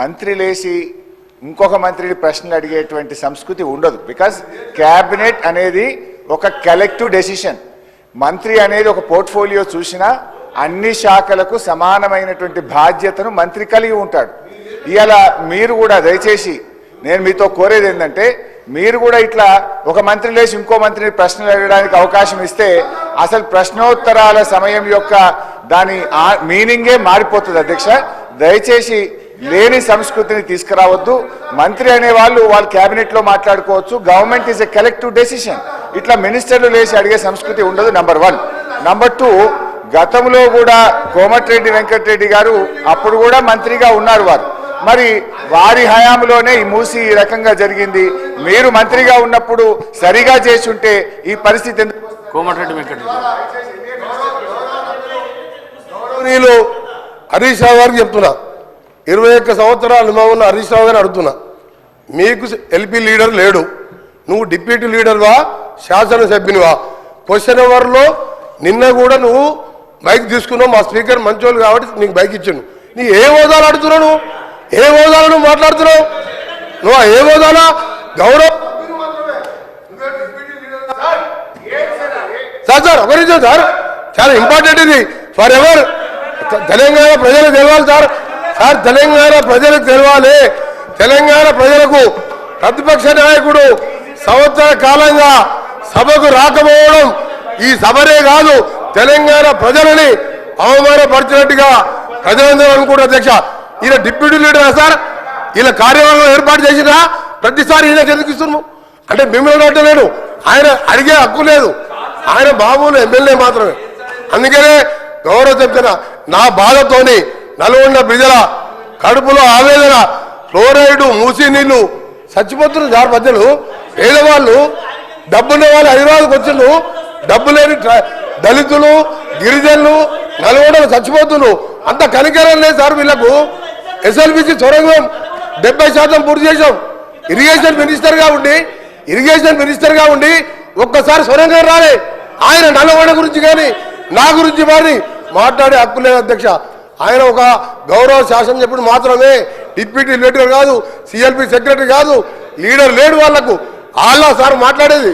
మంత్రి లేచి ఇంకొక మంత్రిని ప్రశ్నలు అడిగేటువంటి సంస్కృతి ఉండదు. బికాజ్ క్యాబినెట్ అనేది ఒక కలెక్టివ్ డెసిషన్ మంత్రి అనేది ఒక పోర్ట్ఫోలియో చూసినా అన్ని శాఖలకు సమానమైనటువంటి బాధ్యతను మంత్రి కలిగి ఉంటాడు. ఇలా మీరు కూడా దయచేసి నేను మీతో కోరేది ఏంటంటే మీరు కూడా ఇట్లా ఒక మంత్రి లేచి ఇంకో మంత్రిని ప్రశ్నలు అడగడానికి అవకాశం ఇస్తే అసలు ప్రశ్నోత్తరాల సమయం యొక్క దాని మీనింగే మారిపోతుంది అధ్యక్ష. దయచేసి లేని సంస్కృతిని తీసుకురావద్దు. మంత్రి అనే వాళ్ళు వాళ్ళ కేబినెట్లో మాట్లాడుకోవచ్చు. Government is a collective decision ఇట్లా మినిస్టర్లు లేచి అడిగే సంస్కృతి ఉండదు నంబర్ వన్ నంబర్ టూ గతంలో కూడా కోమటిరెడ్డి వెంకటరెడ్డి గారు అప్పుడు కూడా మంత్రిగా ఉన్నారు వారు. మరి వారి హయాంలోనే ఈ మూసి ఈ రకంగా జరిగింది. మీరు మంత్రిగా ఉన్నప్పుడు సరిగా చేసి ఉంటే ఈ పరిస్థితి ఎందుకు కోమటిరెడ్డి వెంకటరెడ్డి హరీష్ రావు గారికి చెప్తున్నా ఇరవై ఒక్క సంవత్సరాల అనుభవం ఉన్న హరీష్ రావు గారిని అడుగుతున్నా. మీకు ఎల్పీ లీడర్ లేడు. నువ్వు డిప్యూటీ లీడర్వా శాసనసభ్యునివా క్వశ్చన్ అవర్లో నిన్న కూడా నువ్వు బైక్ తీసుకున్నావు. మా స్పీకర్ మంచోళ్ళు కాబట్టి నీకు బైక్ ఇచ్చాను నీ ఏ హోదాలు అడుగుతున్నావు నువ్వు? ఏ హోదాలు నువ్వు మాట్లాడుతున్నావు? నువ్వు ఏ హోదాలా? గౌరవ సార్ సార్ ఒక నిమిషం సార్. చాలా ఇంపార్టెంట్ ఇది. ఫర్ ఎవర్ తెలంగాణ ప్రజలు తెలవాలి సార్. సార్ తెలంగాణ ప్రజలకు తెలవాలి. తెలంగాణ ప్రజలకు ప్రతిపక్ష నాయకుడు సంవత్సర కాలంగా సభకు రాకపోవడం ఈ సభనే కాదు తెలంగాణ ప్రజలని అవమానపరిచినట్టుగా ప్రజలందరూ అనుకుంటారు అధ్యక్ష. ఈయన డిప్యూటీ లీడరా సార్? ఈయన కార్యవర్గం ఏర్పాటు చేసినా ప్రతిసారి ఈయనకి ఎందుకు ఇస్తున్నాము అంటే మిమ్మల్ని అంటలేడు ఆయన అడిగే హక్కు లేదు. ఆయన బాబులు ఎమ్మెల్యే మాత్రమే. అందుకనే గౌరవ చెప్తున్నా నా బాధతోని నల్గొండ ప్రజల కడుపులో ఆవేదన ఫ్లోరైడ్ మూసి నీళ్ళు చచ్చిపోతున్నారు సార్ మధ్యలు పేదవాళ్ళు డబ్బున్న వాళ్ళు హైదరాబాద్కి వచ్చిండ్రు డబ్బు లేని దళితులు గిరిజనులు నల్గొండలు చచ్చిపోతున్నారు అంత కనికరం లేదు సార్ వీళ్ళకు. ఎస్ఎల్బిసి సొరంగం డెబ్బై శాతం పూర్తి చేశాం. ఇరిగేషన్ మినిస్టర్గా ఉండి ఇరిగేషన్ మినిస్టర్గా ఉండి ఒక్కసారి సొరంగం రాలే. ఆయన నల్గొండ గురించి కానీ నా గురించి కానీ మాట్లాడే హక్కు లేదు అధ్యక్ష. ఆయన ఒక గౌరవ శాసనం చెప్పుడు మాత్రమే డిప్యూటీ లీడర్ కాదు సిఎల్పి సెక్రటరీ కాదు లీడర్ లేడు వాళ్ళకు ఆళ్ళ సార్ మాట్లాడేది.